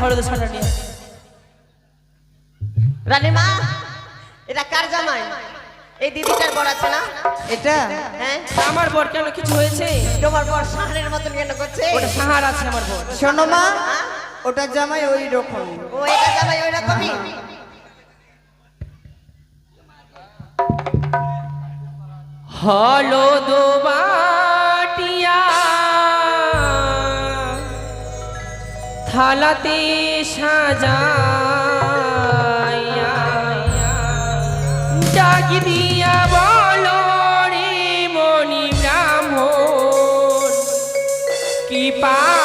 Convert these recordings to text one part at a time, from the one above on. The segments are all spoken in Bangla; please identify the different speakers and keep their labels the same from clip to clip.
Speaker 1: মা
Speaker 2: হলুদ ছড়া
Speaker 1: রানীমা এটা কার জামাই? এই দিদিটার বর আছে না?
Speaker 3: এটা?
Speaker 1: হ্যাঁ?
Speaker 2: আমার বর কেন কিছু হয়েছে?
Speaker 1: তোমার বর সাহানের মতন কেন করছে?
Speaker 2: ওটা সাহার আছে আমার বর।
Speaker 3: শোনো মা
Speaker 1: হ্যাঁ?
Speaker 3: ওটা জামাই ওই রকম
Speaker 1: ও এটা জামাই ওই রকমই?
Speaker 2: হলুদ বাটিয়া থালাতে সাজাইয়া। ডাকি দিয়া বল রে মণি ব্রাহ্মণ কি পারি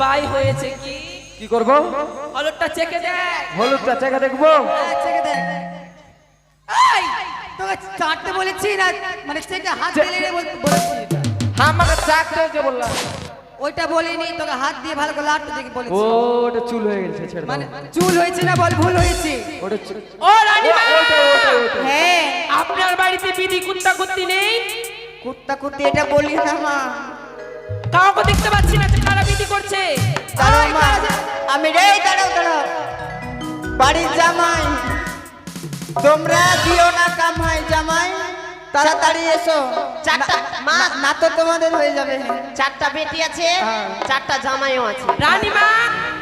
Speaker 2: বাই হয়েছে কি?
Speaker 4: কি করব?
Speaker 2: হলুদটা চেকে দেখ
Speaker 4: হলুদটা চাকা দেখব?
Speaker 3: চেকে দেখ এই, তোকে চাটতে বলেছি না মানে চেকে হাত
Speaker 4: চে-
Speaker 3: দিলে বলেছি।
Speaker 4: আমাকে চাকতে যে বললাম।
Speaker 3: ওইটা বলিনি তোকে হাত দিয়ে ভালো করে লাটতে দেখে
Speaker 4: ও
Speaker 3: বলেছি
Speaker 4: ওটা চুল হয়ে গেছে ছেড়ে
Speaker 3: মানে চুল হয়েছে না বল ভুল হয়েছে?
Speaker 4: ওটা চুল
Speaker 2: ও
Speaker 4: ওটা ওটা
Speaker 3: হ্যাঁ।
Speaker 2: আপনার বাড়িতে বিধি কুত্তা কুত্তি নেই?
Speaker 3: কুত্তা কুত্তি এটা বলি না মা।
Speaker 2: কাউকে দেখতে পাচ্ছি না করছে।
Speaker 3: আমি রে দাঁড়াও দাঁড়াও। বাড়ির জামাই তোমরা দিও না কামাই জামাই। তাড়াতাড়ি এসো।
Speaker 1: চারটা। মা।
Speaker 3: না- তো তোমাদের হয়ে যাবে।
Speaker 1: চারটা বেটি আছে
Speaker 3: হ্যাঁ।
Speaker 1: চারটা জামাইও আছে।
Speaker 2: রানীমা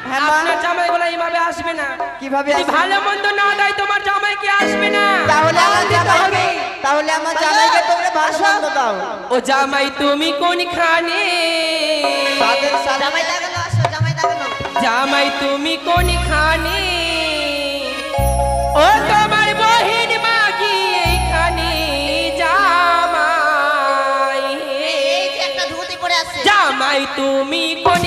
Speaker 3: হ্যাঁ, মা।
Speaker 2: আপনার জামাই এইভাবে আসবে না।
Speaker 3: কীভাবে
Speaker 2: ভালো মন্দ না দেয় তোমার জামাই কি আসবে না?
Speaker 3: তাহলে আমার জামাইকে তাহলে আমার জামাইকে তোমরা ভালো মন্দ দাও।
Speaker 2: ও জামাই তুমি কোন খানে
Speaker 1: জামাই
Speaker 2: তুমি কোন খানে ও তোমার বহিন মাগি এইখানে জামাই।
Speaker 1: এই যে একটা ধুতি পরে আছে
Speaker 2: জামাই তুমি কোন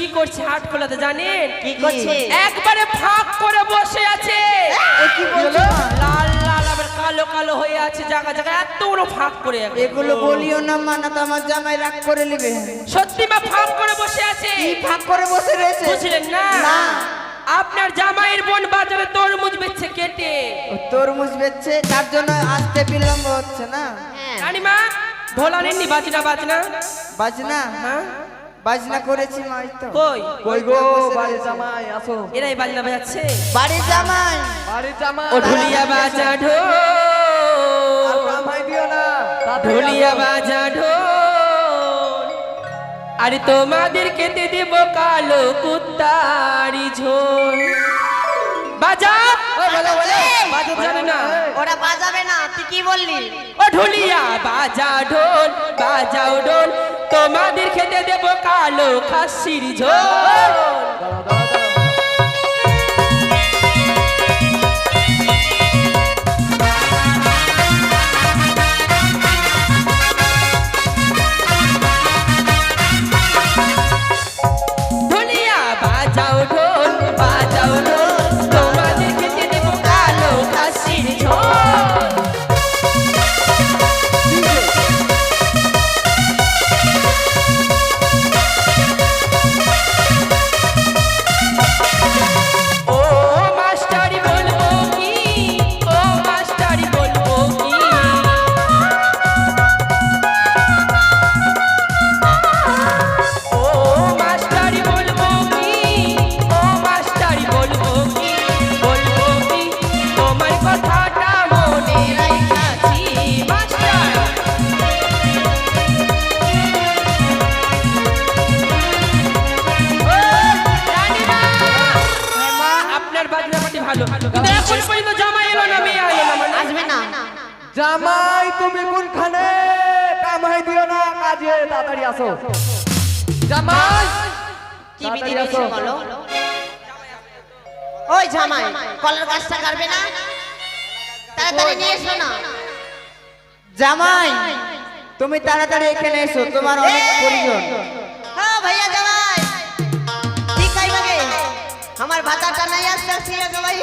Speaker 2: কি করছে হাট খোলাতে জানেন?
Speaker 1: কি করছে?
Speaker 2: একবারে ফাঁক করে বসে আছে।
Speaker 3: কি বলছো?
Speaker 2: লাল লাল আবার কালো কালো হয়ে আছে জায়গা জায়গায় এত বড় ফাঁক করে আছে।
Speaker 3: এগুলো বলিও না মা না তো আমার জামাই রাগ করে নেবে।
Speaker 2: সত্যি মা ফাঁক করে বসে আছে।
Speaker 3: কি ফাঁক করে বসে রয়েছে?
Speaker 2: বুঝলেন না?
Speaker 3: না।
Speaker 2: আপনার জামাইয়ের বোন বাজারে তরমুজ বেচছে কেটে।
Speaker 3: তরমুজ বেচছে তার জন্য আসতে বিলম্ব হচ্ছে না।
Speaker 1: হ্যাঁ।
Speaker 2: রানীমা ঢোলা নেননি বাজনা বাজনা।
Speaker 3: বাজনা?
Speaker 2: হ্যাঁ
Speaker 3: বাজনা করেছি মা এই তো।
Speaker 2: কই?
Speaker 4: কই গো বাড়ির জামাই আসো।
Speaker 2: এরাই বাজনা বাজাচ্ছে।
Speaker 3: বাড়ির জামাই।
Speaker 4: বাড়ির জামাই।
Speaker 2: ও ঢুলিয়া বাজা
Speaker 4: আর কামাই দিও না।
Speaker 2: ঢুলিয়া বাজা ঢোল আরে তোমাদের খেতে দেব কালো কুত্তারি ঝোল। বাজা। বাজা জানে না।
Speaker 1: ওরা বাজাবে না তুই কি বললি?
Speaker 2: ও ঢুলিয়া বাজা ঢোল বাজাও ঢোল তোমাদের খেতে দেব কালো খাসির ঝোল। জামাই
Speaker 4: তুমি কোনখানে? কামাই দিও না কাজে তাড়াতাড়ি আসো। জামাই
Speaker 1: কি বিধি
Speaker 4: তাড়াতাড়ি
Speaker 1: বলো? ওই জামাই কলার গাছটা কাটবে না? তাড়াতাড়ি নিয়ে এসো না।
Speaker 3: জামাই তুমি তাড়াতাড়ি এখানে এসো তোমার অনেক প্রয়োজন।
Speaker 1: হ্যাঁ ভাইয়া জামাই। ঠিক আছে বাগে আমার ভাতাটা নাই আসতে আসিয়া ভাই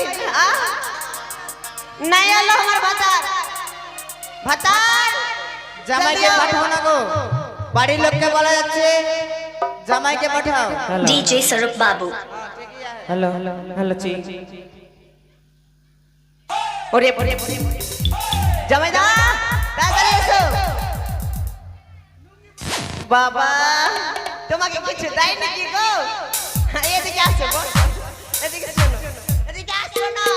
Speaker 1: নাই আলো আমার ভাতার। ভাতার
Speaker 3: জামাইকে পাঠাও না গো। বাড়ির লোককে বলা যাচ্ছে জামাইকে পাঠাও।
Speaker 5: DJ Sarup Babu.
Speaker 2: Hello hello চি
Speaker 1: ওরে ওরে জামাই দা তাড়াতাড়ি এসো। বাবা তোমাকে কিছু দেয় নাকি গো? এদিকে আসো বল এদিকে শোনো এদিকে আসো না।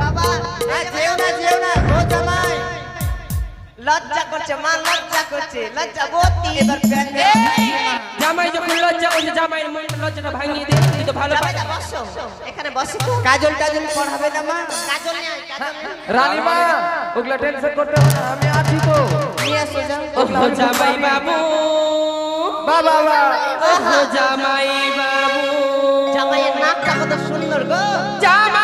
Speaker 1: বাবা
Speaker 3: না যেও না যেও না।
Speaker 1: লজ্জা করছে মা লজ্জা করছে লজ্জা বতি
Speaker 3: এবার
Speaker 2: জামাই যখন লজ্জা করছে জামাইয়ের মনটা লজ্জাটা ভাঙিয়ে দে তুই তো ভালো
Speaker 1: বসো এখানে বসে তো।
Speaker 3: কাজল টাজল পড়াবে না মা?
Speaker 1: কাজল নেই কাজল নেই।
Speaker 4: ওগুলা টেনশন করতে হবে না আমি আছি তো।
Speaker 3: নিয়ে আসো যাও।
Speaker 2: ওহো জামাই বাবু।
Speaker 4: বাবা বাবা।
Speaker 2: ওহো জামাই বাবু।
Speaker 1: জামাইয়ের নাকটা কত সুন্দর গো।
Speaker 2: জামাই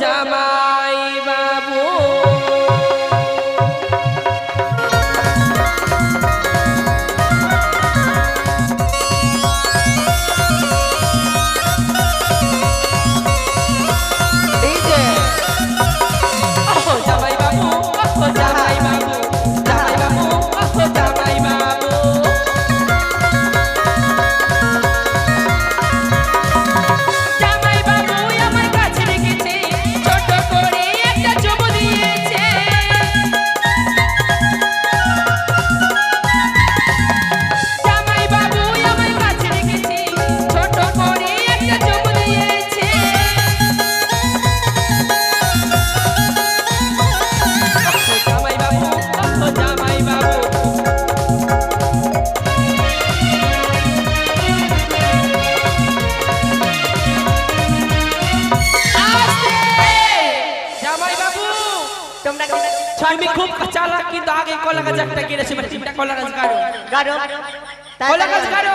Speaker 2: জামা একটা গিরেছে মানে চিমটা কলা গাছ গাড়ো
Speaker 1: গাড়ো
Speaker 2: কলা গাছ গাড়ো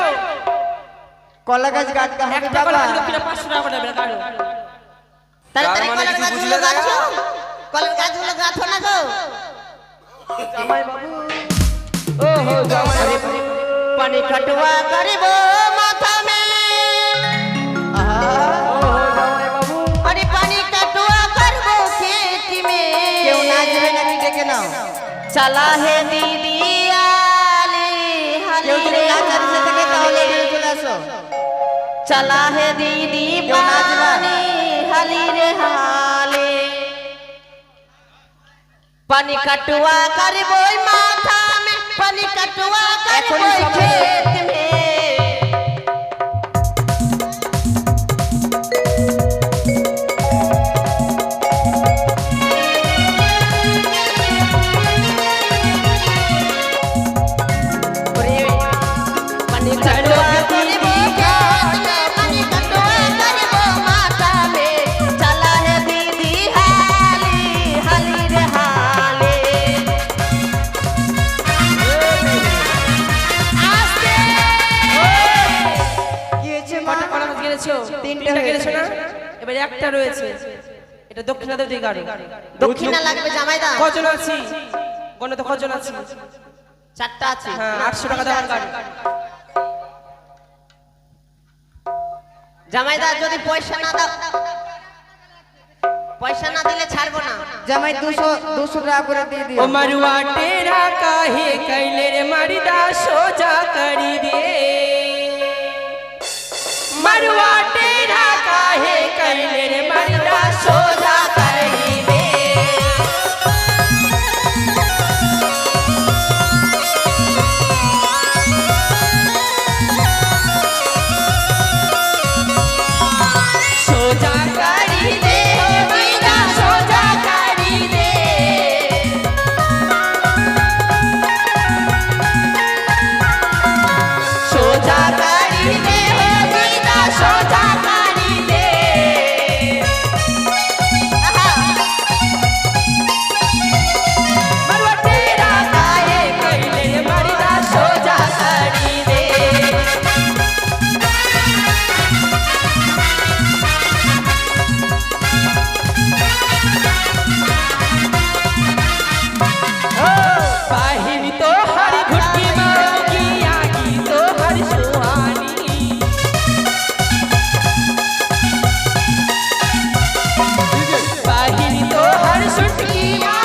Speaker 3: কলা গাছ গাড়তে হবে
Speaker 2: একটা কলা গাছ কিনা 500 টাকা দেবে
Speaker 1: গাড়ো
Speaker 5: তার মানে কিছু বুঝলে না
Speaker 1: কলা গাছগুলো না গো।
Speaker 4: জামাই বাবু। ও জামাই বাবু।
Speaker 1: পানি
Speaker 3: কাটুয়া করিব
Speaker 1: चला है दीदी चला है दीदी पानी हली रे हाले। पानी कटुआ कर बोई माथा में पानी कटुआ
Speaker 3: कर बोई
Speaker 1: खेत में।
Speaker 2: একটা রয়েছে। এটা দক্ষিণা দেবী গাড়ি
Speaker 1: দক্ষিণা লাগবে জামাইদা।
Speaker 2: কজন আছি? গণিত কজন আছি?
Speaker 1: চারটা আছে।
Speaker 2: হ্যাঁ আটশো টাকা দেওয়ার গাড়ি।
Speaker 1: জামাইদা যদি পয়সা না দাও পয়সা না দিলে ছাড়বো না।
Speaker 3: জামাই 200 200 টাকা করে দিয়ে দিও।
Speaker 2: মারুয়া টেরা কাহে কইলে রে মারিদা সোজা করি দে মারুয়া काहे कैले रे मरिदा सोजा keep on.